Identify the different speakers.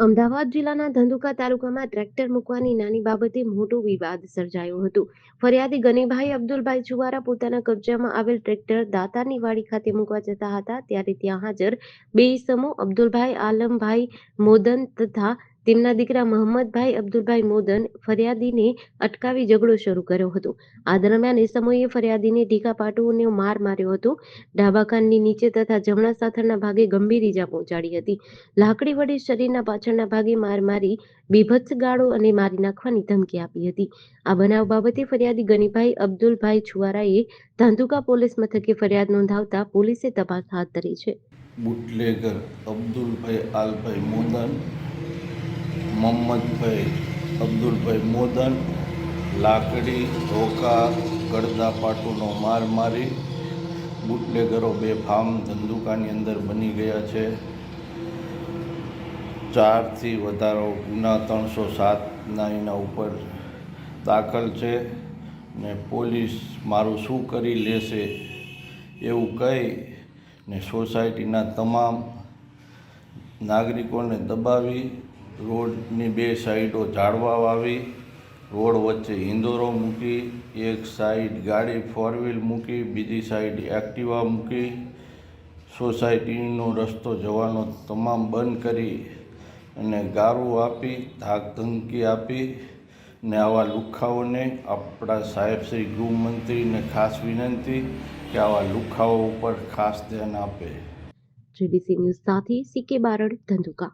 Speaker 1: અમદાવાદ જિલ્લાના ધંધુકા તાલુકામાં ટ્રેક્ટર મૂકવાની નાની બાબતે મોટો વિવાદ સર્જાયો હતો. ફરિયાદી ગનીભાઈ અબ્દુલભાઈ છુવારા પોતાના કબજામાં આવેલ ટ્રેક્ટર દાતારની વાડી ખાતે મૂકવા જતા હતા. ત્યારે ત્યાં હાજર બે સમૂહ અબ્દુલભાઈ આલમભાઈ મોદન તથા તેમના દીકરા મોહમ્મદભાઈ અબ્દુલભાઈ મોદન ફરિયાદીને અટકાવી ઝઘડો શરૂ કર્યો હતો. આ દરમિયાન સમયે ફરિયાદીને ઢીકા પાટુઓને માર માર્યો હતો. ડાબા કાનની નીચે તથા જમણા સાથળના ભાગે ગંભીર ઈજા પહોંચાડી હતી. લાકડી વડે શરીરના પાછળના ભાગે માર મારી, બીભત્સ ગાળો અને મારી નાખવાની ધમકી આપી હતી. આ બનાવ બાબતે ફરિયાદી ગનીભાઈ અબ્દુલભાઈ છુવારાએ ધાંધુકા પોલીસ મથકે ફરિયાદ નોંધાવતા પોલીસે તપાસ હાથ ધરી છે.
Speaker 2: બુટલેગર અબ્દુલભાઈ આલભાઈ મોદન મોહમ્મદભાઈ, અબ્દુલભાઈ મોદન, લાકડી, ધોકા ગળદા પાટુનો માર મારી, બુટલેગરો બે ફાર્મ ધંધુકાની અંદર બની ગયા છે. ચારથી વધારો ગુના ત્રણસો સાતના એના ઉપર દાખલ છે ને પોલીસ મારું શું કરી લેશે એવું કહી ને સોસાયટીના તમામ નાગરિકોને દબાવી રોડની બે સાઈડો ઝાડવા વાવી, રોડ વચ્ચે ઇંદોરો મૂકી, એક સાઈડ ગાડી ફોર વ્હીલ મૂકી, બીજી સાઈડ એક્ટિવા મૂકી, સોસાયટીનો રસ્તો જવાનો તમામ બંધ કરી અને ગારું આપી, ધાક ધમકી આપી ને આવા લુખાઓને આપણા સાહેબ શ્રી ગૃહમંત્રીને ખાસ વિનંતી કે આવા લુખાઓ ઉપર ખાસ ધ્યાન આપે.
Speaker 1: જીડીસી ન્યૂઝ સાથે સીકે બારડ ધંધુકા.